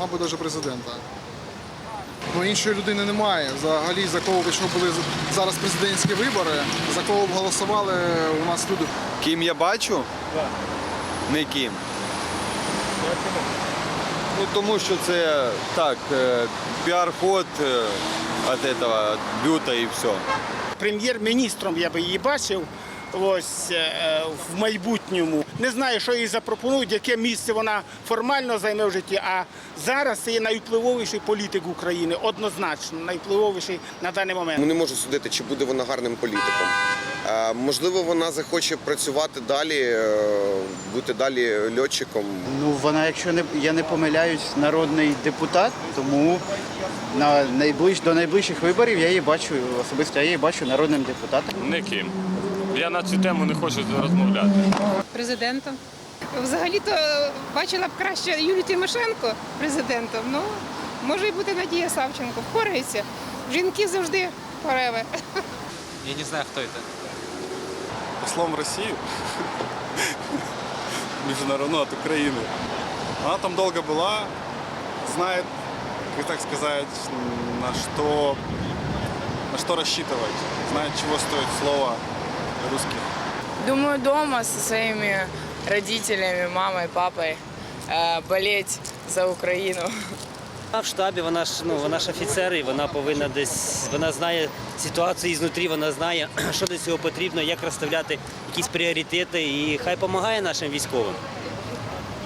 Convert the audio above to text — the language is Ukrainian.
мабуть, навіть президента. Ну, іншої людини немає. Взагалі, за кого, якщо були зараз президентські вибори, за кого б голосували у нас люди. Ким я бачу? Не ким. Ну тому що це так, е, піар-ход е, від цього бюта і все. прем'єр-міністром я би її бачив. Ось е, в майбутньому не знаю, що їй запропонують, яке місце вона формально займе в житті. А зараз це є найвпливовіший політик України, однозначно найвпливовіший на даний момент. Ну, не можу судити, чи буде вона гарним політиком. Е, Можливо, вона захоче працювати далі, е, бути далі льотчиком. Ну, вона, якщо не я не помиляюсь, народний депутат, тому на найближ до найближчих виборів я її бачу особисто. Я її бачу народним депутатом. Ніким. Я на цю тему не хочу розмовляти. президентом. Взагалі-то бачила б краще Юлію Тимошенко президентом. Ну, може і бути Надія Савченко. Впорається. Жінки завжди пореве. Я не знаю, кто это. послом в Россию, международную от Украины. Она там долго была, знает, как так сказать, на что, на что рассчитывать, знает, чего стоит слово русских. Думаю, дома со своими родителями, мамой, папой э, болеть за Украину. А в штабі, вона ж ну вона ж офіцер, і вона повинна десь вона знає ситуацію ізнутрі, вона знає, що для цього потрібно, як розставляти якісь пріоритети, і хай допомагає нашим військовим.